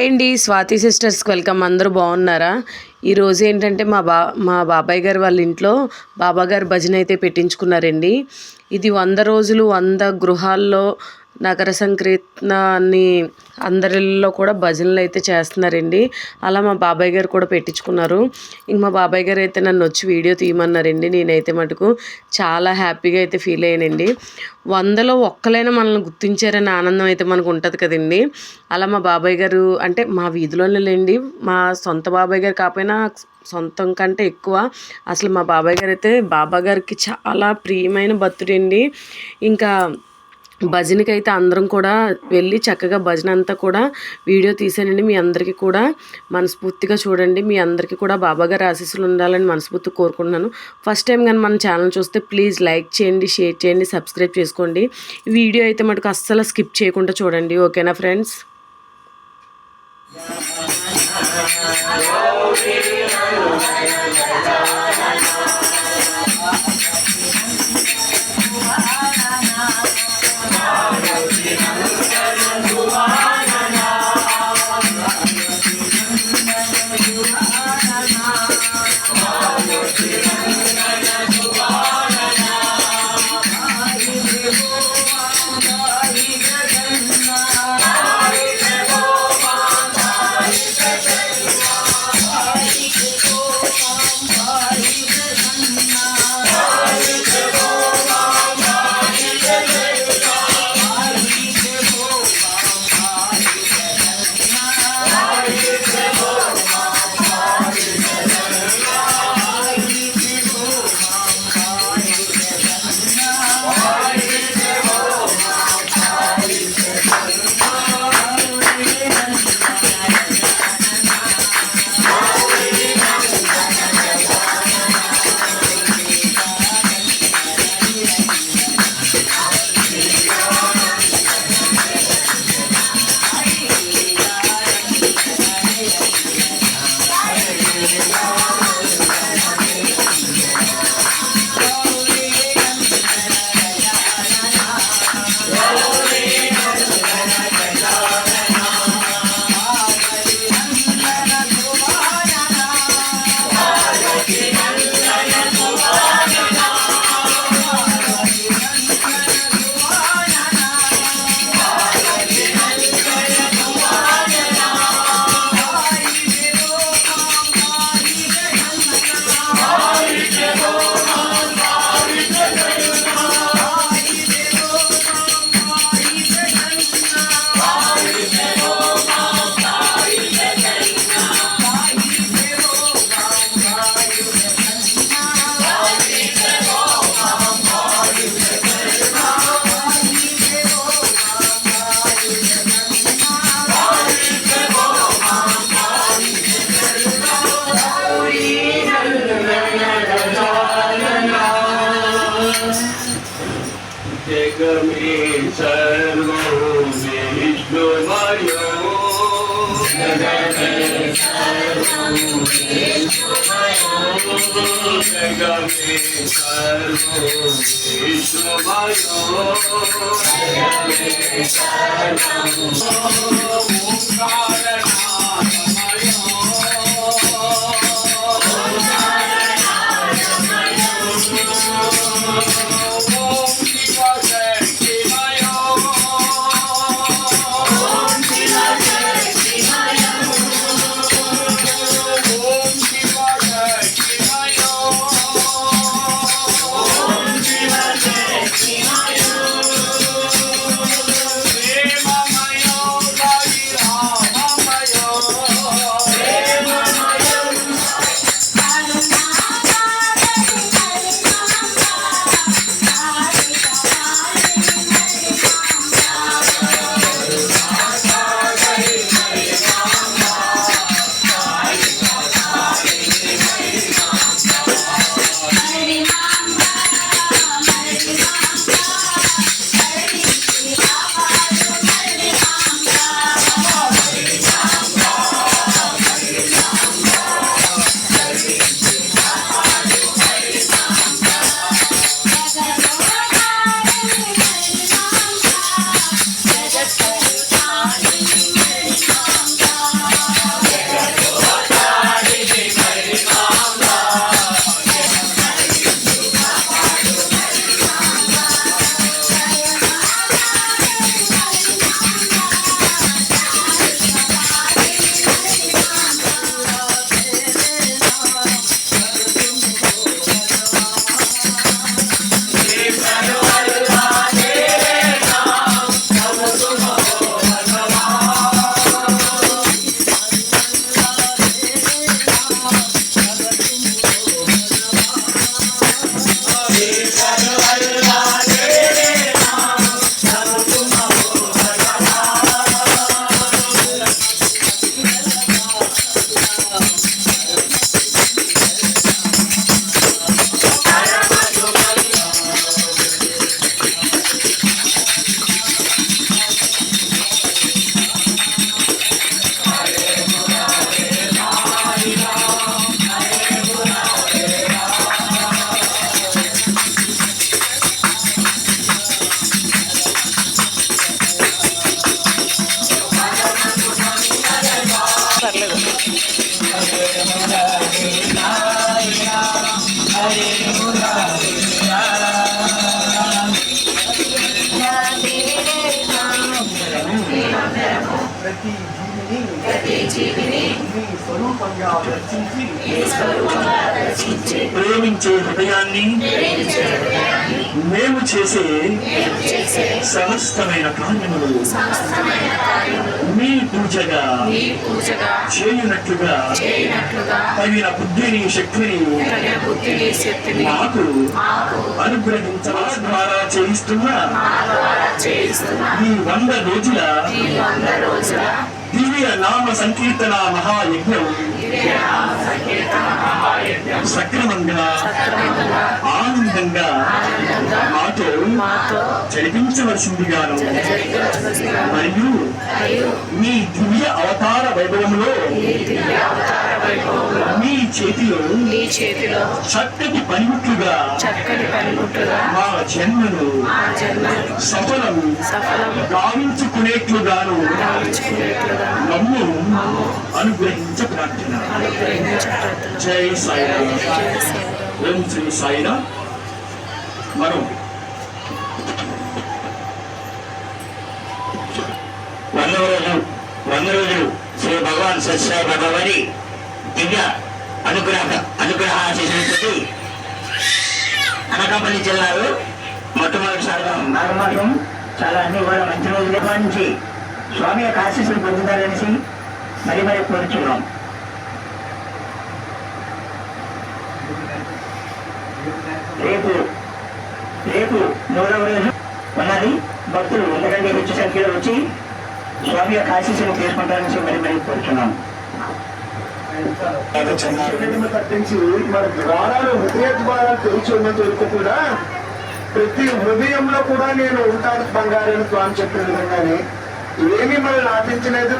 Hi అండి. స్వాతి సిస్టర్స్కి welcome. అందరూ బాగున్నారా? ఈరోజు ఏంటంటే మా బా మా బాబాయ్ గారు వాళ్ళ ఇంట్లో బాబా గారు భజన అయితే పెట్టించుకున్నారండి. ఇది వంద రోజులు వంద గృహాల్లో నగర సంకీర్తనాన్ని అందరిలో కూడా భజనలు అయితే చేస్తున్నారండి. అలా మా బాబాయ్ గారు కూడా పెట్టించుకున్నారు. ఇంక మా బాబాయ్ గారు అయితే నన్ను వచ్చి వీడియో తీయమన్నారండి. నేనైతే మటుకు చాలా హ్యాపీగా అయితే ఫీల్ అయ్యానండి. వందలో ఒక్కలైనా మనల్ని గుర్తించారనే ఆనందం అయితే మనకు ఉంటుంది కదండి. అలా మా బాబాయ్ గారు అంటే మా వీధిలోనే లేండి. మా సొంత బాబాయ్ గారు కాకపోయినా సొంతం కంటే ఎక్కువ అసలు మా బాబాయ్ గారు అయితే బాబా గారికి చాలా ప్రియమైన భక్తుడండి. ఇంకా భజనకి అయితే అందరం కూడా వెళ్ళి చక్కగా భజన అంతా కూడా వీడియో తీసానండి. మీ అందరికీ కూడా మనస్ఫూర్తిగా చూడండి. మీ అందరికీ కూడా బాబాగారు ఆశీస్సులు ఉండాలని మనస్ఫూర్తి కోరుకుంటున్నాను. ఫస్ట్ టైం కానీ మన ఛానల్ చూస్తే ప్లీజ్ లైక్ చేయండి షేర్ చేయండి సబ్స్క్రైబ్ చేసుకోండి. వీడియో అయితే మటుకు అస్సలు స్కిప్ చేయకుండా చూడండి. ఓకేనా friends? Mario. Jagame Sarvo Vishnumayo. Jagame Sarvo Vishnumayo. Jagame Sarvo Vishnumayo. हरे मुरारे నీ స్వరూపంగా దర్శించి ప్రేమించే హృదయాన్ని మేము చేసే సమస్తమైన కార్యములు మీ పూజగా చేయునట్లుగా తగిన బుద్ధిని శక్తిని మాకు అనుగ్రహించడం ద్వారా చేయిస్తున్న ఈ వంద రోజుల దివ్య నామ సంకీర్తన మహాయజ్ఞం సక్రమంగా ఆనందంగా మాతో జరిపించవలసిందిగాను మరియు మీ దివ్య అవతార వైభవంలో చేతిలో నీ చేతిలో చక్కటి పనిముట్లుగా చక్కని పనిముట్టుగా మా జన్మను మా జన్మ సఫలం సఫలం గావించుకునేట్లుగాను గావించుకునేట్లుగా మమ్ము అనుగ్రహించ ప్రార్థన. జై సాయిరామ్. ఓం శ్రీ సాయిరామ్. మనం వంద రోజులు వంద రోజులు శ్రీ భగవాన్ సత్యసాయి భగవాని దివ్య అనుగ్రహ అనుగ్రహ ఆశీస్సులతో అనకాపల్లి జిల్లాలో మొట్టమొదటిసారిగా నాగమాటం చాలా అన్ని కూడా మంచి రోజుల నుంచి స్వామి యొక్క ఆశీస్సులు పొందుతారనేసి మరి మరి కోరుచున్నాం రేపు రేపు మూడవ రోజు ఉన్నది భక్తులు ఎందుకంటే ಹೆಚ್ಚು సంఖ్యలో వచ్చి స్వామి యొక్క ఆశీస్సులు తీసుకుంటారని మరి మరి కోరుచున్నాం చీకటిని తప్పించి మన ద్వారాలు హృదయ ద్వారాలు తెరిచి ఉన్నంత కూడా ప్రతి హృదయంలో కూడా నేను ఉంటాను బంగారని స్వామి చెప్పిన విధంగానే ఏమీ మనల్ని ఆశించలేదు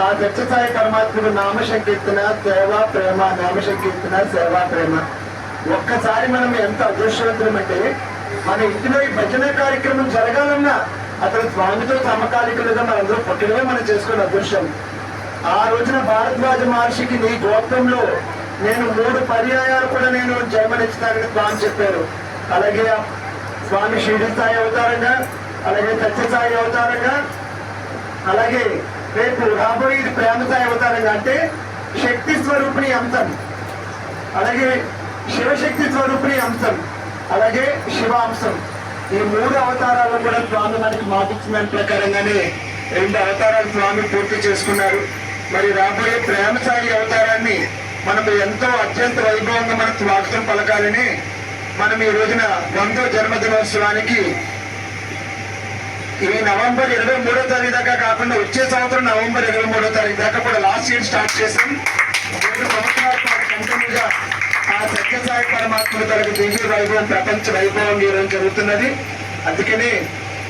ఆ దత్తసాయి పరమాత్ముడు నామ సంకీర్తన సేవ ప్రేమ నామ సంకీర్తన సేవ ప్రేమ ఒక్కసారి మనం ఎంత అదృష్టవంతులం అంటే మన ఇంటిలో ఈ భజన కార్యక్రమం జరగాలన్నా అతను స్వామితో సమకాలికులుగా మనందరూ పుట్టడమే మనం చేసుకున్న అదృష్టం ఆ రోజున భారద్వాజ మహర్షికి నీ గోత్రంలో నేను మూడు పర్యాయాలు కూడా నేను జన్మనిస్తానని స్వామి చెప్పారు. అలాగే స్వామి షిరిడి స్థాయి అవతారంగా అలాగే సత్యసాయి అవతారంగా అలాగే రేపు రాబోయేది ప్రేమ స్థాయి అవతారంగా అంటే శక్తి స్వరూపిణి అంశం. అలాగే శివశక్తి స్వరూపిణి అంశం. అలాగే శివాంశం ఈ మూడు అవతారాలు కూడా స్వామి మనకి మాటిచ్చిన ప్రకారంగానే రెండు అవతారాలు స్వామి పూర్తి చేసుకున్నారు. మరి రాబోయే ప్రేమసాయి అవతారాన్ని మనకు ఎంతో అత్యంత వైభవంగా మనం స్వాగతం పలకాలని మనం ఈ రోజున వందో జన్మదినోత్సవానికి ఈ నవంబర్ ఇరవై మూడో తారీఖు దాకా కాకుండా వచ్చే సంవత్సరం నవంబర్ ఇరవై మూడో తారీఖు దాకా కూడా లాస్ట్ ఇయర్ స్టార్ట్ చేసాం సంవత్సరాల పాటు కంటిన్యూగా ఆ సత్యసాయి పరమాత్మ తరగతి దివ్య వైభవం ప్రపంచ వైభవం ఈరోజు జరుగుతున్నది. అందుకనే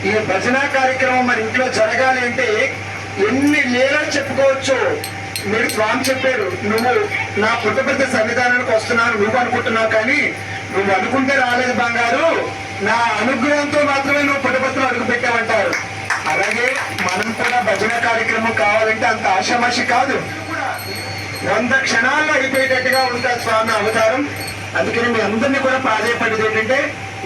ఈ భజన కార్యక్రమం మన ఇంట్లో జరగాలి అంటే ఎన్ని లీలలు చెప్పుకోవచ్చు? మీరు స్వామి చెప్పారు నువ్వు నా పుట్టపెద్ద సన్నిధానానికి వస్తున్నాను నువ్వు అనుకుంటున్నావు కానీ నువ్వు అనుకుంటే రాలేదు బంగారు. నా అనుగ్రహంతో మాత్రమే నువ్వు పుట్టపత్రం అడుగు పెట్టావంటారు. అలాగే మనం కూడా భజన కార్యక్రమం కావాలంటే అంత ఆషామాషి కాదు. వంద క్షణాల్లో అయిపోయేటట్టుగా ఉంటుంది స్వామి అవతారం. అందుకని మీ అందరినీ కూడా ప్రాధాయపడేది ఏంటంటే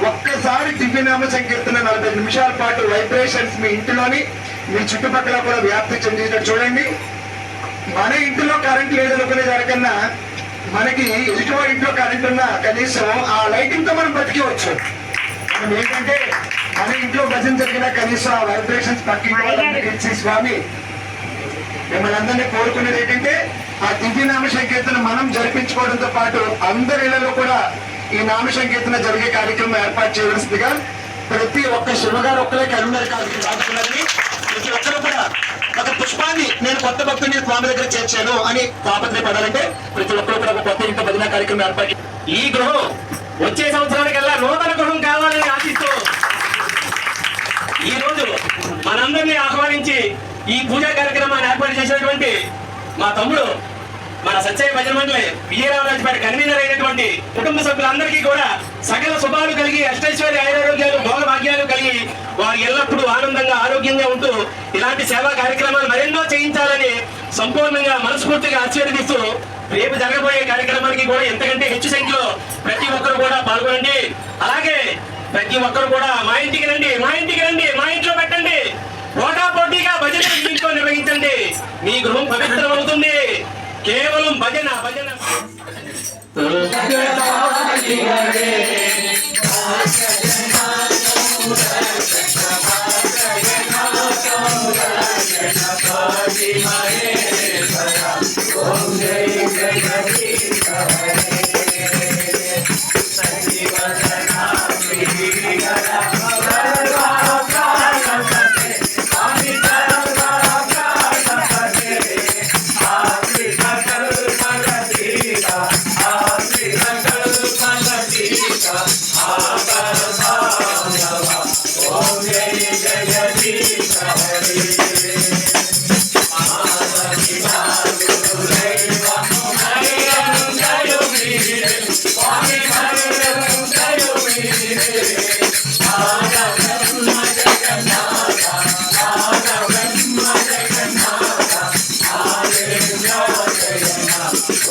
ఒక్కసారి దివ్యనామ సంకీర్తన నలభై నిమిషాల పాటు వైబ్రేషన్స్ మీ ఇంటిలోని మీ చుట్టుపక్కల కూడా వ్యాప్తి చెందేటట్టు చూడండి. మన ఇంటిలో కరెంట్ లేదు అనుకునే దానికన్నా మనకి ఎదుటివాడి ఇంట్లో కరెంట్ ఉన్నా కనీసం ఆ లైటింగ్తో మనం బతికేవచ్చు మనం ఏంటంటే మన ఇంట్లో భజన జరిగినా కనీసం ఆ వైబ్రేషన్స్ పక్కించి స్వామి మిమ్మల్ని అందరినీ కోరుకునేది ఏంటంటే ఆ దివ్య నామ సంకీర్తన మనం జరిపించుకోవడంతో పాటు అందరి ఇళ్ళలో కూడా ఈ నామ సంకీర్తన జరిగే కార్యక్రమం ఏర్పాటు చేయవలసిందిగా ప్రతి ఒక్క శివగారు ఒక్కలే కరీంనగర్ రాసుకున్నది ప్రతి ఒక్కరూ కూడా ఒక పుష్పాన్ని నేను కొత్త భక్తుని స్వామి దగ్గర చేర్చాను అని తాపత్రయపడాలంటే ప్రతి ఒక్కరూ కూడా ఒక కొత్త ఇంట్లో భజన కార్యక్రమం ఏర్పాటు ఈ గృహం వచ్చే సంవత్సరానికల్లా నూతన గృహం కావాలని ఆశిస్తూ ఈ రోజు మనందరినీ ఆహ్వానించి ఈ పూజా కార్యక్రమాన్ని ఏర్పాటు చేసినటువంటి మా తమ్ముడు మన సత్యయ భజన మండలి విజయరామరాజుపేట కన్వీనర్ అయినటువంటి కుటుంబ సభ్యులందరికీ కూడా సకల శుభాలు కలిగి అష్టైశ్వర్య ఆరోగ్యాలు ఎల్లప్పుడూ ఆనందంగా ఆరోగ్యంగా ఉంటూ ఇలాంటి సేవా కార్యక్రమాలు మరెన్నో చేయించాలని సంపూర్ణంగా మనస్ఫూర్తిగా ఆశీర్వదిస్తూ రేపు జరగబోయే కార్యక్రమానికి కూడా ఎంతకంటే ಹೆಚ್ಚు సంఖ్యలో ప్రతి ఒక్కరు కూడా పాల్గొనండి అలాగే ప్రతి ఒక్కరు కూడా మా ఇంటికి రండి మా ఇంటికి రండి మా ఇంట్లో పెట్టండి పోటా పోటీగా భజన మీ ఇంట్లో నిర్వహించండి మీ గృహం పవిత్రం అవుతుంది కేవలం భజన భజన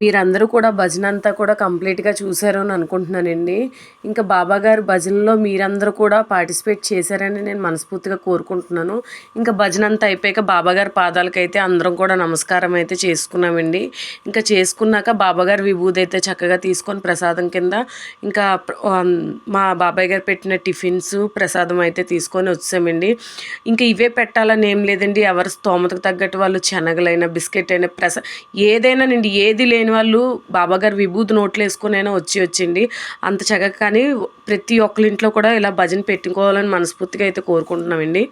మీరందరూ కూడా భజన అంతా కూడా కంప్లీట్గా చూశారు అని అనుకుంటున్నానండి. ఇంకా బాబాగారు భజనలో మీరందరూ కూడా పార్టిసిపేట్ చేశారని నేను మనస్ఫూర్తిగా కోరుకుంటున్నాను. ఇంకా భజన అంతా అయిపోయాక బాబాగారి పాదాలకు పాదాలకైతే అందరం కూడా నమస్కారం అయితే చేసుకున్నామండి. ఇంకా చేసుకున్నాక బాబాగారు విభూది అయితే చక్కగా తీసుకొని ప్రసాదం కింద ఇంకా మా బాబాయ్ గారు పెట్టిన టిఫిన్స్ ప్రసాదం అయితే తీసుకొని వచ్చామండి. ఇంకా ఇవే పెట్టాలని ఏం లేదండి. ఎవరి స్తోమతకు తగ్గట్టు వాళ్ళు శనగలైన బిస్కెట్ అయినా ప్రసా ఏదైనా నండి ఏది లేని వాళ్ళు బాబాగారు విభూతి నోట్లు వేసుకునైనా వచ్చి వచ్చింది అంత చక్కగా కానీ ప్రతి ఒక్కరింట్లో కూడా ఇలా భజన పెట్టుకోవాలని మనస్ఫూర్తిగా అయితే కోరుకుంటున్నామండి.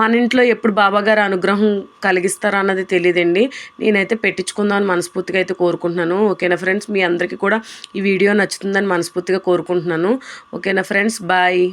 మన ఇంట్లో ఎప్పుడు బాబాగారు అనుగ్రహం కలిగిస్తారా అన్నది తెలియదండి. నేనైతే పెట్టించుకుందామని మనస్ఫూర్తిగా అయితే కోరుకుంటున్నాను. ఓకేనా ఫ్రెండ్స్? మీ అందరికీ కూడా ఈ వీడియో నచ్చుతుందని మనస్ఫూర్తిగా కోరుకుంటున్నాను. ఓకేనా ఫ్రెండ్స్? బాయ్.